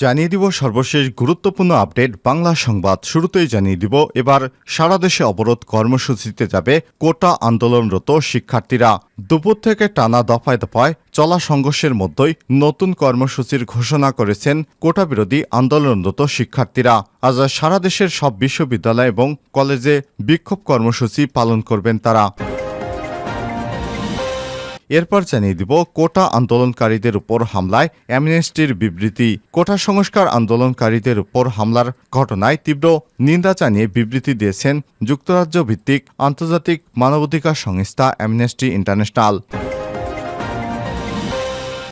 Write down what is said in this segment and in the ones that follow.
জানিয়ে দিব সর্বশেষ গুরুত্বপূর্ণ আপডেট। বাংলা সংবাদ শুরুতেই জানিয়ে দিব, এবার সারা দেশে অবরোধ কর্মসূচিতে যাবে কোটা আন্দোলনরত শিক্ষার্থীরা। দুপুর থেকে টানা দফায় দফায় চলা সংঘর্ষের মধ্যেই নতুন কর্মসূচির ঘোষণা করেছেন কোটা বিরোধী আন্দোলনরত শিক্ষার্থীরা। আজ সারা দেশের সব বিশ্ববিদ্যালয় এবং কলেজে বিক্ষোভ কর্মসূচি পালন করবেন তারা। এরপর জানিয়ে দিব, কোটা আন্দোলনকারীদের উপর হামলায় অ্যামনেস্টির বিবৃতি। কোটা সংস্কার আন্দোলনকারীদের উপর হামলার ঘটনায় তীব্র নিন্দা জানিয়ে বিবৃতি দিয়েছেন যুক্তরাজ্য ভিত্তিক আন্তর্জাতিক মানবাধিকার সংস্থা অ্যামনেস্টি ইন্টারন্যাশনাল।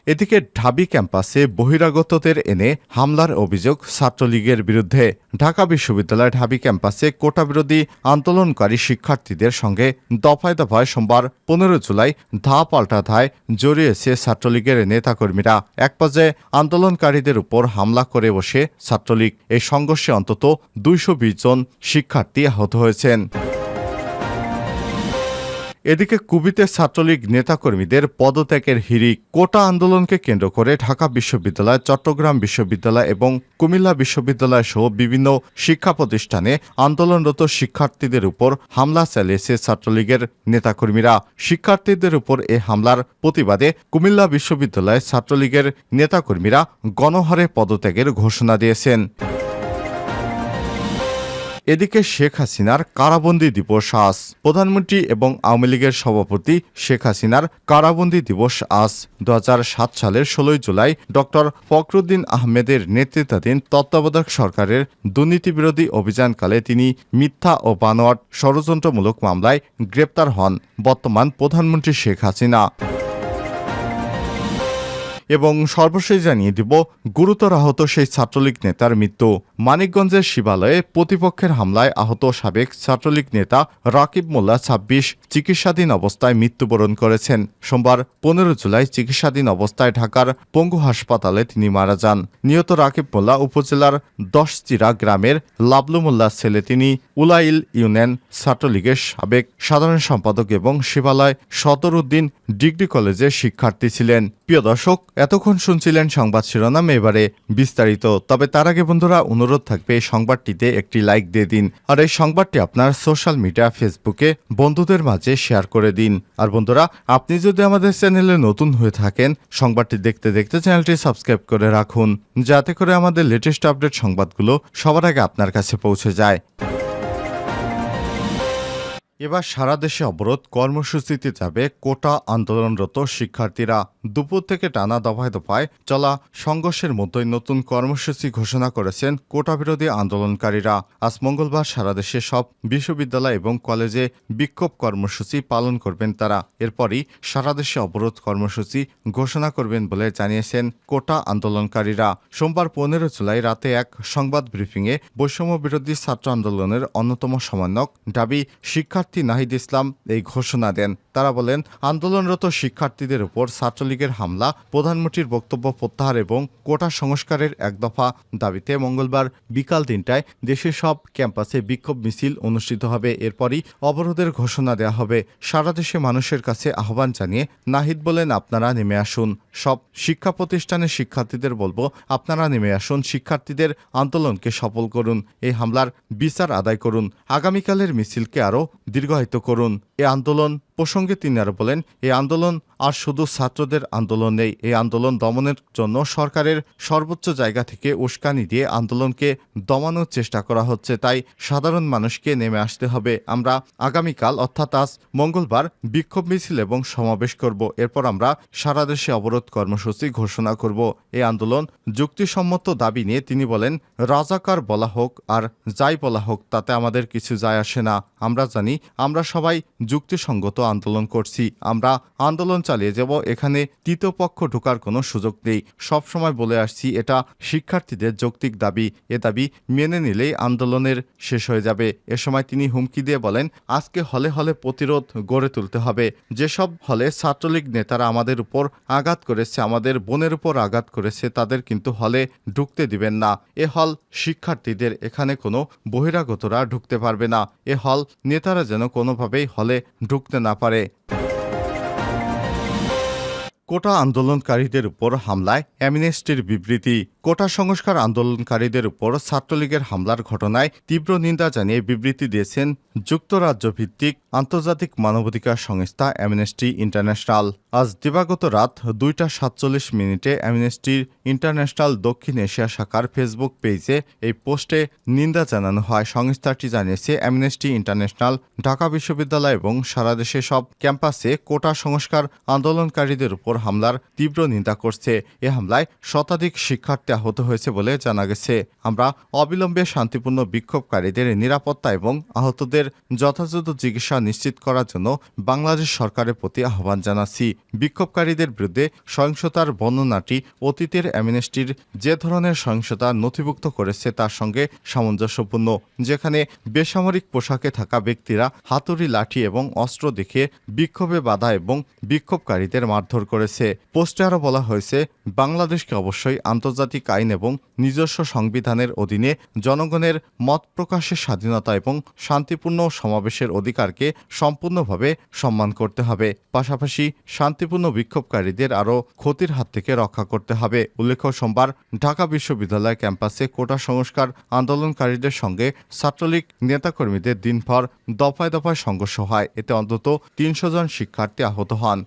এদিকে ঢাবি ক্যাম্পাসে বহিরাগতদের এনে হামলার অভিযোগ ছাত্রলীগের বিরুদ্ধে। ঢাকা বিশ্ববিদ্যালয় ঢাবি ক্যাম্পাসে কোটা বিরোধী আন্দোলনকারী শিক্ষার্থীদের সঙ্গে দফায় দফায় সোমবার পনেরো জুলাই ধা পাল্টা ধায় জড়িয়েছে ছাত্রলীগের নেতাকর্মীরা। এক পর্যায়ে আন্দোলনকারীদের উপর হামলা করে বসে ছাত্রলীগ। এই সংঘর্ষে অন্তত দুইশো বিশ জন শিক্ষার্থী আহত হয়েছেন। এদিকে কুবিতে ছাত্রলীগ নেতাকর্মীদের পদত্যাগের হিরিক কোটা আন্দোলনকে কেন্দ্র করে ঢাকা বিশ্ববিদ্যালয়, চট্টগ্রাম বিশ্ববিদ্যালয় এবং কুমিল্লা বিশ্ববিদ্যালয় সহ বিভিন্ন শিক্ষা প্রতিষ্ঠানে আন্দোলনরত শিক্ষার্থীদের উপর হামলা চালিয়েছে ছাত্রলীগের নেতাকর্মীরা। শিক্ষার্থীদের উপর এ হামলার প্রতিবাদে কুমিল্লা বিশ্ববিদ্যালয় ছাত্রলীগের নেতাকর্মীরা গণহারে পদত্যাগের ঘোষণা দিয়েছেন। এদিকে শেখ হাসিনার কারাবন্দী দিবস আজ। প্রধানমন্ত্রী এবং আওয়ামী লীগের সভাপতি শেখ হাসিনার কারাবন্দী দিবস আজ। দু হাজার সাত সালের ষোলোই জুলাই ড ফখরুদ্দিন আহমেদের নেতৃত্বাধীন তত্ত্বাবধায়ক সরকারের দুর্নীতিবিরোধী অভিযানকালে তিনি মিথ্যা ও বানোয়াট ষড়যন্ত্রমূলক মামলায় গ্রেপ্তার হন। বর্তমান প্রধানমন্ত্রী শেখ হাসিনা। এবং সর্বশেষ জানিয়ে দিব, গুরুতর আহত সেই ছাত্রলীগ নেতার মৃত্যু। মানিকগঞ্জের শিবালয়ে প্রতিপক্ষের হামলায় আহত সাবেক ছাত্রলীগ নেতা রাকিব মোল্লা ছাব্বিশ চিকিৎসাধীন অবস্থায় মৃত্যুবরণ করেছেন। সোমবার পনেরো জুলাই চিকিৎসাধীন অবস্থায় ঢাকার পঙ্গু হাসপাতালে তিনি মারা যান। নিহত রাকিব মোল্লা উপজেলার দশচিরা গ্রামের লাবলু মোল্লার ছেলে তিনি উলাইল ইউনিয়ন ছাত্রলীগের সাবেক সাধারণ সম্পাদক এবং শিবালয় সদরউদ্দিন ডিগ্রি কলেজের শিক্ষার্থী ছিলেন। প্রিয় দর্শক এতক্ষণ শুনছিলেন সংবাদ শিরোনাম, এবারে বিস্তারিত। তবে তার আগে বন্ধুরা, অনুরোধ থাকবে সংবাদটিতে একটি লাইক দিয়ে দিন আর এই সংবাদটি আপনার সোশ্যাল মিডিয়া, ফেসবুকে বন্ধুদের মাঝে শেয়ার করে দিন। আর বন্ধুরা, আপনি যদি আমাদের চ্যানেলে নতুন হয়ে থাকেন, সংবাদটি দেখতে দেখতে চ্যানেলটি সাবস্ক্রাইব করে রাখুন, যাতে করে আমাদের লেটেস্ট আপডেট সংবাদগুলো সবার আগে আপনার কাছে পৌঁছে যায়। এবার সারা দেশে অবরোধ কর্মসূচিতে যাবে কোটা আন্দোলনরত শিক্ষার্থীরা। দুপুর থেকে টানা দফায় দফায় চলা সংঘর্ষের মধ্যেই নতুন কর্মসূচি ঘোষণা করেছেন কোটা বিরোধী আন্দোলনকারীরা। আজ মঙ্গলবার সারা দেশে সব বিশ্ববিদ্যালয় এবং কলেজে বিক্ষোভ কর্মসূচি পালন করবেন তারা। এরপরই সারা দেশে অবরোধ কর্মসূচি ঘোষণা করবেন বলে জানিয়েছেন কোটা আন্দোলনকারীরা। সোমবার পনেরো জুলাই রাতে এক সংবাদ ব্রিফিংয়ে বৈষম্য বিরোধী ছাত্র আন্দোলনের অন্যতম সমন্বয়ক দাবি, শিক্ষার্থী নাহিদ ইসলাম এই ঘোষণা দেন। তারা বলেন, আন্দোলনরত শিক্ষার্থীদের উপর ছাত্রলীগের হামলা, প্রধানমন্ত্রীর বক্তব্য প্রত্যাহার এবং কোটা সংস্কারের এক দফা দাবিতে মঙ্গলবার বিকাল তিনটায় দেশের সব ক্যাম্পাসে বিক্ষোভ মিছিল অনুষ্ঠিত হবে। এরপরই অবরোধের ঘোষণা দেওয়া হবে। সারা দেশে মানুষের কাছে আহ্বান জানিয়ে নাহিদ বলেন, আপনারা নেমে আসুন। সব শিক্ষা প্রতিষ্ঠানের শিক্ষার্থীদের বলব, আপনারা নেমে আসুন, শিক্ষার্থীদের আন্দোলনকে সফল করুন। এই হামলার বিচার আদায় করুন। আগামীকালের মিছিলকে আরও দীর্ঘায়িত করুন। এ আন্দোলন প্রসঙ্গে তিনি আরও বলেন, এই আন্দোলন আর শুধু ছাত্রদের আন্দোলন নেই। এই আন্দোলন দমনের জন্য সরকারের সর্বোচ্চ জায়গা থেকে উস্কানি দিয়ে আন্দোলনকে দমানোর চেষ্টা করা হচ্ছে। তাই সাধারণ মানুষকে নেমে আসতে হবে। আমরা আগামীকাল, অর্থাৎ আজ মঙ্গলবার, বিক্ষোভ মিছিল এবং সমাবেশ করব। এরপর আমরা সারা দেশে অবরোধ কর্মসূচি ঘোষণা করব। এই আন্দোলন যুক্তিসম্মত দাবি নিয়ে তিনি বলেন, রাজাকার বলা হোক আর যাই বলা হোক, তাতে আমাদের কিছু যায় আসে না। আমরা জানি, আমরা সবাই যুক্তিসঙ্গত আন্দোলন করছি। আমরা আন্দোলন চালিয়ে যাব, এখানে তৃতীয় পক্ষ ঢোকার কোনো সুযোগ নেই। সবসময় বলে আসছি, এটা শিক্ষার্থীদের যৌক্তিক দাবি। এ দাবি মেনে নিলেই আন্দোলনের শেষ হয়ে যাবে। এ সময় তিনি হুমকি দিয়ে বলেন, আজকে হলে হলে প্রতিরোধ গড়ে তুলতে হবে। যেসব হলে ছাত্রলীগ নেতারা আমাদের উপর আঘাত করেছে, আমাদের বোনের উপর আঘাত করেছে, তাদের কিন্তু হলে ঢুকতে দিবেন না। এ হল শিক্ষার্থীদের, এখানে কোনো বহিরাগতরা ঢুকতে পারবে না। এ হল নেতারা যেন কোনোভাবেই হলে ঢুকতে না পারে কোটা আন্দোলনকারীদের উপর হামলায় অ্যামনেস্টির বিবৃতি। কোটা সংস্কার আন্দোলনকারীদের উপর ছাত্রলীগের হামলার ঘটনায় তীব্র নিন্দা জানিয়ে বিবৃতি দিয়েছেন যুক্তরাজ্য ভিত্তিক আন্তর্জাতিক মানবাধিকার সংস্থা অ্যামনেস্টি ইন্টারন্যাশনাল। আজ দিবাগত রাত দুইটা সাতচল্লিশ মিনিটে অ্যামনেস্টি ইন্টারন্যাশনাল দক্ষিণ এশিয়া শাখার ফেসবুক পেজে এই পোস্টে নিন্দা জানানো হয়। সংস্থাটি জানিয়েছে, অ্যামনেস্টি ইন্টারন্যাশনাল, ঢাকা বিশ্ববিদ্যালয় এবং সারা দেশে সব ক্যাম্পাসে কোটা সংস্কার আন্দোলনকারীদের উপর হামলার তীব্র নিন্দা করছে। এ হামলায় শতাধিক শিক্ষার্থী আহত হয়েছে বলে জানা গেছে। আমরা অবিলম্বে শান্তিপূর্ণ বিক্ষোভকারীদের নিরাপত্তা এবং আহতদের যথাযথ চিকিৎসা নিশ্চিত করার জন্য বাংলাদেশ সরকারের প্রতি আহ্বান জানাচ্ছি। বিক্ষোভকারীদের বিরুদ্ধে সহিংসতার বর্ণনাটি অতীতের অ্যামনেস্টির যে ধরনের সহিংসতা নথিভুক্ত করেছে তার সঙ্গে সামঞ্জস্যপূর্ণ, যেখানে বেসামরিক পোশাকে থাকা ব্যক্তিরা হাতুড়ি, লাঠি এবং অস্ত্র দেখে বিক্ষোভে বাধা এবং বিক্ষোভকারীদের মারধর করেছে। পোস্টে আরও বলা হয়েছে, বাংলাদেশকে অবশ্যই আন্তর্জাতিক আইন এবং নিজস্ব সংবিধানের অধীনে জনগণের মত প্রকাশের স্বাধীনতা এবং শান্তিপূর্ণ সমাবেশের অধিকারকে সম্পূর্ণভাবে সম্মান করতে হবে। পাশাপাশি শান্তিপূর্ণ বিক্ষোভকারীদের আরও ক্ষতির হাত থেকে রক্ষা করতে হবে। উল্লেখ্য, সোমবার ঢাকা বিশ্ববিদ্যালয় ক্যাম্পাসে কোটা সংস্কার আন্দোলনকারীদের সঙ্গে ছাত্রলীগ নেতাকর্মীদের দিনভর দফায় দফায় সংঘর্ষ হয়। এতে অন্তত তিনশো জন শিক্ষার্থী আহত হন।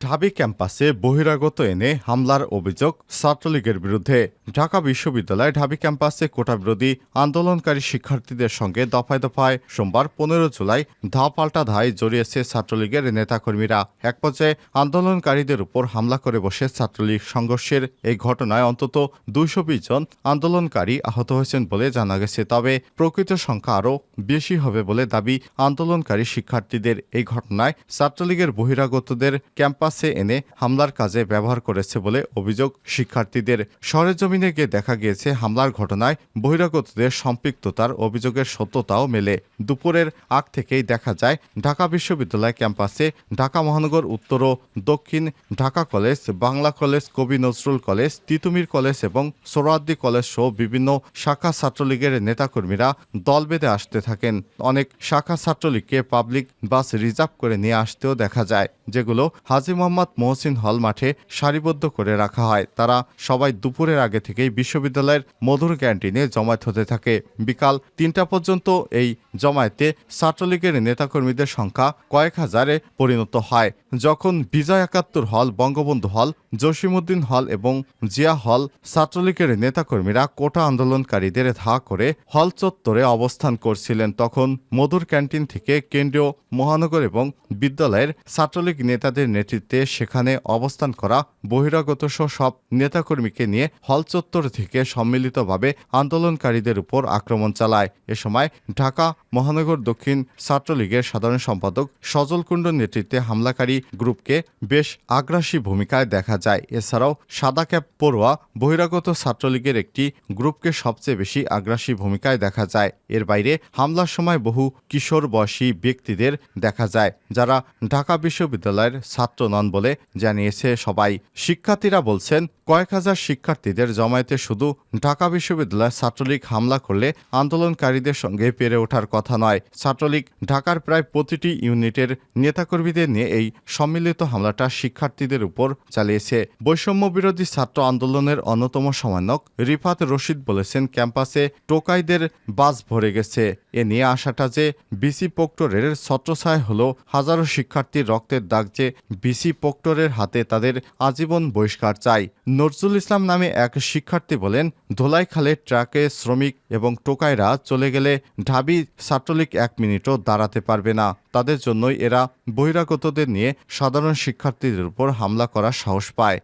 ঢাবি ক্যাম্পাসে বহিরাগত এনে হামলার অভিযোগ ছাত্রলীগের বিরুদ্ধে। ঢাকা বিশ্ববিদ্যালয় ঢাবি ক্যাম্পাসে কোটা বিরোধী আন্দোলনকারী শিক্ষার্থীদের সঙ্গে দফায় দফায় সোমবার পনেরো জুলাই ধা পাল্টা ধায় জড়িয়েছে ছাত্রলীগের নেতাকর্মীরা। এক পর্যায়ে আন্দোলনকারীদের উপর হামলা করে বসে ছাত্রলীগ সংঘর্ষের এই ঘটনায় অন্তত দুইশো বিশ জন আন্দোলনকারী আহত হয়েছেন বলে জানা গেছে। তবে প্রকৃত সংখ্যা আরও বেশি হবে বলে দাবি আন্দোলনকারী শিক্ষার্থীদের। এই ঘটনায় ছাত্রলীগের বহিরাগতদের ক্যাম্পাসে এনে হামলার কাজে ব্যবহার করেছে বলে অভিযোগ শিক্ষার্থীদের। সরেজমিনে গিয়ে দেখা গিয়েছে, হামলার ঘটনায় বহিরাগতদের সম্পৃক্ততার অভিযোগের সত্যতাও মেলে। দুপুরের আগ থেকেই দেখা যায়, ঢাকা বিশ্ববিদ্যালয় ক্যাম্পাসে ঢাকা মহানগর উত্তর ও দক্ষিণ ঢাকা কলেজ, বাংলা কলেজ, কবি নজরুল কলেজ, তিতুমির কলেজ এবং সোরাদ্দি কলেজ সহ বিভিন্ন শাখা ছাত্রলীগের নেতাকর্মীরা দল বেঁধে আসতে থাকেন। অনেক শাখা ছাত্রলীগকে পাবলিক বাস রিজার্ভ করে নিয়ে আসতেও দেখা যায়, যেগুলো হাজি মোহাম্মদ মহসিন হল মাঠে সারিবদ্ধ করে রাখা হয়। তারা সবাই দুপুরের আগে থেকেই বিশ্ববিদ্যালয়ের মধুর ক্যান্টিনে জমায়েত হতে থাকে। বিকাল তিনটা পর্যন্ত এই জমায়েতে ছাত্রলীগের নেতাকর্মীদের সংখ্যা কয়েক হাজারে পরিণত হয়। যখন বিজয় একাত্তর হল, বঙ্গবন্ধু হল জসিমুদ্দিন হল এবং জিয়া হল ছাত্রলীগের নেতাকর্মীরা কোটা আন্দোলনকারীদের ধা করে হল চত্বরে অবস্থান করছিলেন। তখন মধুর ক্যান্টিন থেকে কেন্দ্রীয় মহানগর এবং বিদ্যালয়ের ছাত্রলীগ নেতাদের নেতৃত্বে সেখানে অবস্থান করা বহিরাগত সব নেতাকর্মীকে নিয়ে হল চত্বর থেকে সম্মিলিতভাবে আন্দোলনকারীদের উপর আক্রমণ চালায়। এ সময় ঢাকা মহানগর দক্ষিণ ছাত্রলীগের সাধারণ সম্পাদক সজল কুণ্ডুর নেতৃত্বে হামলাকারী গ্রুপকে বেশ আগ্রাসী ভূমিকায় দেখা যায়। এছাড়াও সাদা ক্যাপ পড়ুয়া বহিরাগত ছাত্রলীগের একটি গ্রুপকে সবচেয়ে বেশি আগ্রাসী ভূমিকায় দেখা যায়। এর বাইরে হামলার সময় বহু কিশোর বয়সী ব্যক্তিদের দেখা যায়, যারা ঢাকা বিশ্ববিদ্যালয়ের ছাত্র নন বলে জানিয়েছে সবাই। শিক্ষার্থীরা বলছেন কয়েক হাজার শিক্ষার্থীদের জমায়েতে শুধু ঢাকা বিশ্ববিদ্যালয় ছাত্রলীগ হামলা করলে আন্দোলনকারীদের সঙ্গে পেরে ওঠার কথা নয়। ছাত্রলীগ ঢাকার প্রায় প্রতিটি ইউনিটের নেতাকর্মীদের নিয়ে এই সম্মিলিত হামলাটা শিক্ষার্থীদের উপর চালিয়েছে। বৈষম্য বিরোধী ছাত্র আন্দোলনের অন্যতম সমন্বয়ক রিফাত রশিদ বলেছেন, ক্যাম্পাসে টোকাইদের বাস ভরে গেছে। এ নিয়ে আশাটা যে বিসি পোক্টরের ছত্রছায় হলো হাজারো শিক্ষার্থীর রক্তের দাগ যে বিসি পোক্টরের হাতে তাদের আজীবন বহিষ্কার চাই। নজরুল ইসলাম নামে এক শিক্ষার্থী বলেন ধোলাইখালে ট্রাকে শ্রমিক এবং টোকাইরা চলে গেলে ঢাবি ছাত্রলীগ এক মিনিটও দাঁড়াতে পারবে না। তাদের জন্যই এরা বহিরাগতদের নিয়ে সাধারণ শিক্ষার্থীদের উপর হামলা করার সাহস পায়।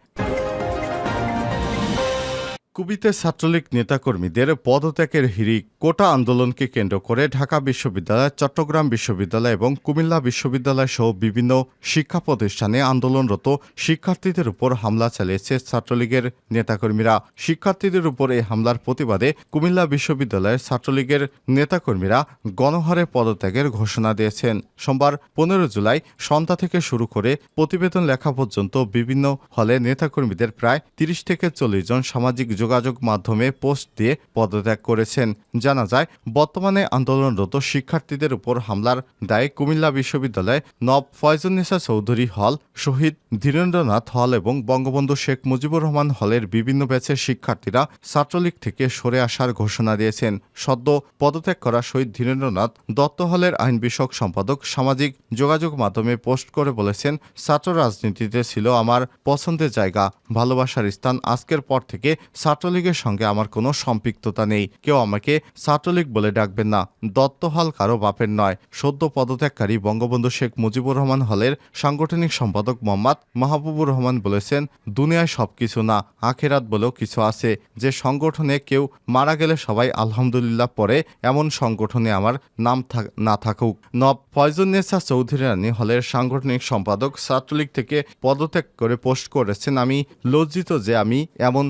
কুবিতে ছাত্রলীগ নেতাকর্মীদের পদত্যাগের হিড়িক কোটা আন্দোলনকে কেন্দ্র করে ঢাকা বিশ্ববিদ্যালয়, চট্টগ্রাম বিশ্ববিদ্যালয় এবং কুমিল্লা বিশ্ববিদ্যালয় সহ বিভিন্ন শিক্ষা প্রতিষ্ঠানে আন্দোলনরত শিক্ষার্থীদের উপর হামলা চালিয়েছে ছাত্রলীগের নেতাকর্মীরা। শিক্ষার্থীদের উপর এই হামলার প্রতিবাদে কুমিল্লা বিশ্ববিদ্যালয়ের ছাত্রলীগের নেতাকর্মীরা গণহারে পদত্যাগের ঘোষণা দিয়েছেন। সোমবার পনেরো জুলাই সন্ধ্যা থেকে শুরু করে প্রতিবেদন লেখা পর্যন্ত বিভিন্ন হলে নেতাকর্মীদের প্রায় তিরিশ থেকে চল্লিশ জন সামাজিক যোগাযোগ মাধ্যমে পোস্ট দিয়ে পদত্যাগ করেছেন। জানা যায়, বর্তমানে আন্দোলনরত শিক্ষার্থীদের উপর হামলার দায়ে কুমিল্লা বিশ্ববিদ্যালয়ে নব ফয়জুন্নেসা চৌধুরী হল, শহীদ ধীরেন্দ্রনাথ হল এবং বঙ্গবন্ধু শেখ মুজিবুর রহমান হলের বিভিন্ন ব্যাচের শিক্ষার্থীরা ছাত্রলীগ থেকে সরে আসার ঘোষণা দিয়েছেন। সদ্য পদত্যাগ করা শহীদ ধীরেন্দ্রনাথ দত্ত হলের আইন বিষয়ক সম্পাদক সামাজিক যোগাযোগ মাধ্যমে পোস্ট করে বলেছেন, ছাত্র রাজনীতিতে ছিল আমার পছন্দের জায়গা, ভালোবাসার স্থান আজকের পর থেকে ছাত্রলীগের সঙ্গে আমার কোনো সম্পৃক্ততা নেই। কেউ আমাকে ছাত্রলীগ বলে ডাকবেন না। দত্ত হল কারও বাপের নয়। সদ্য পদত্যাগকারী বঙ্গবন্ধু শেখ মুজিবুর রহমান হলের সাংগঠনিক সম্পাদক মোহাম্মদ মাহবুবুর রহমান বলেছেন, দুনিয়ায় সবকিছু না, আখেরাত বলেও কিছু আছে। যে সংগঠনে কেউ মারা গেলে সবাই আলহামদুলিল্লাহ পরে এমন সংগঠনে আমার নাম না থাকুক। নব ফয়জুন্নেসা চৌধুরী রানী হলের সাংগঠনিক সম্পাদক ছাত্রলীগ থেকে পদত্যাগ করে পোস্ট করেছেন, আমি লজ্জিত যে আমি এমন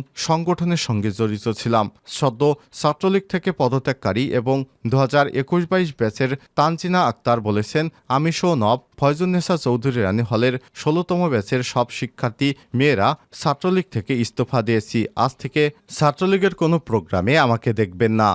সংগঠনের সঙ্গে জড়িত ছিলাম। সদ্য ছাত্রলীগ থেকে পদত্যাগকারী এবং দু হাজার একুশ বাইশ ব্যাচের তানচিনা আক্তার বলেছেন, আমি শো নব ফয়জুন্নেসা চৌধুরী রানী হলের ষোলোতম ব্যাচের সব শিক্ষার্থী মেয়েরা ছাত্রলীগ থেকে ইস্তফা দিয়েছি। আজ থেকে ছাত্রলীগের কোনো প্রোগ্রামে আমাকে দেখবেন না।